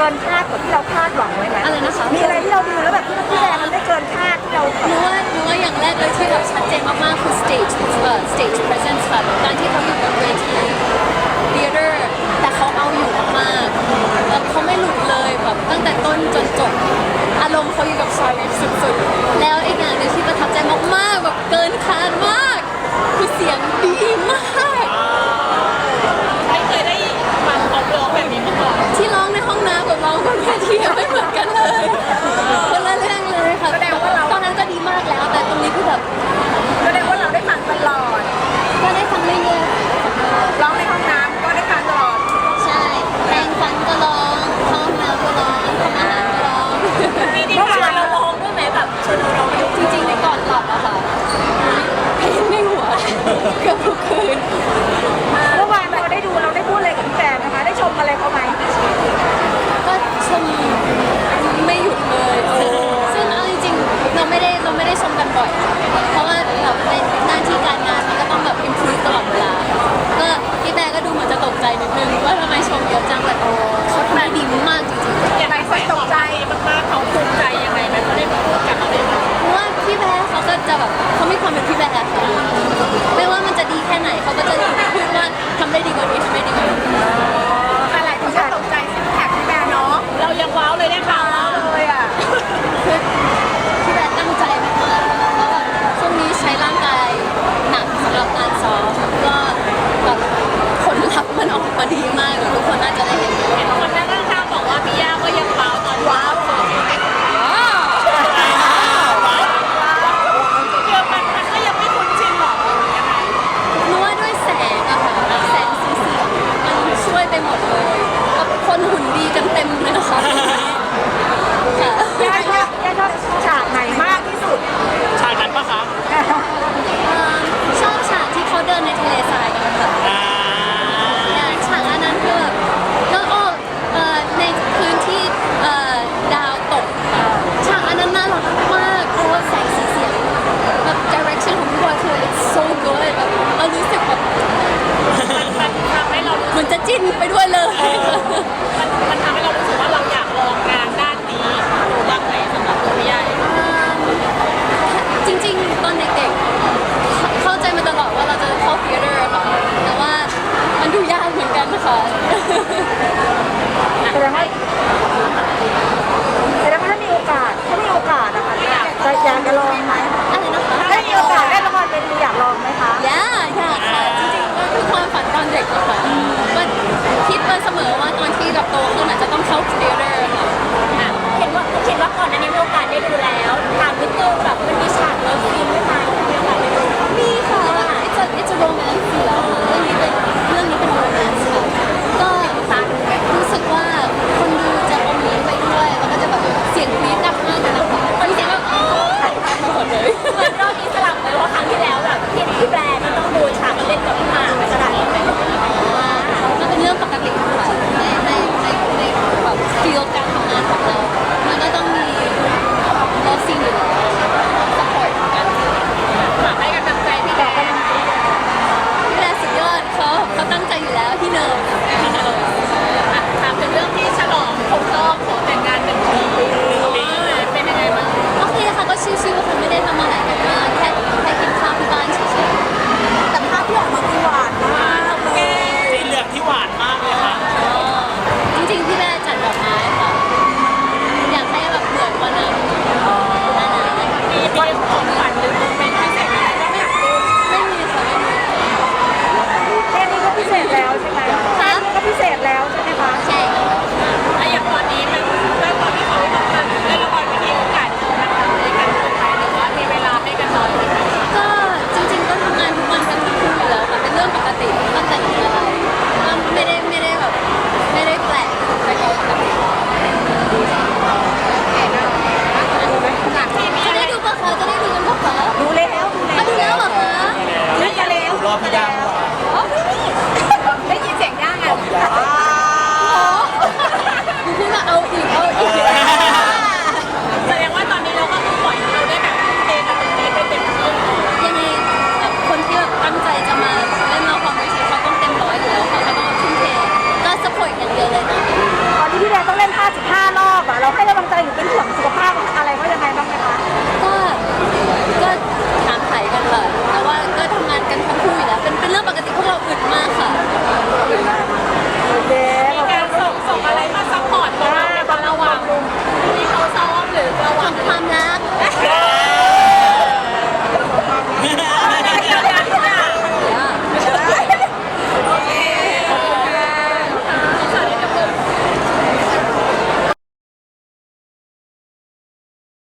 เกินคาดกว่าที่เราคาดหวังไว้ไหมอะไรนะคะ มีอะไรที่เราดูแล้วแบบที่เราดงมันได้เกินคาดที่เราแบบ รู้ว่ารู้ว่าอย่างแรกเลยที่แบบชัดเจนมากๆคือ stage เอ่อ stage presence ค่ะการที่เขาอยู่บนเวที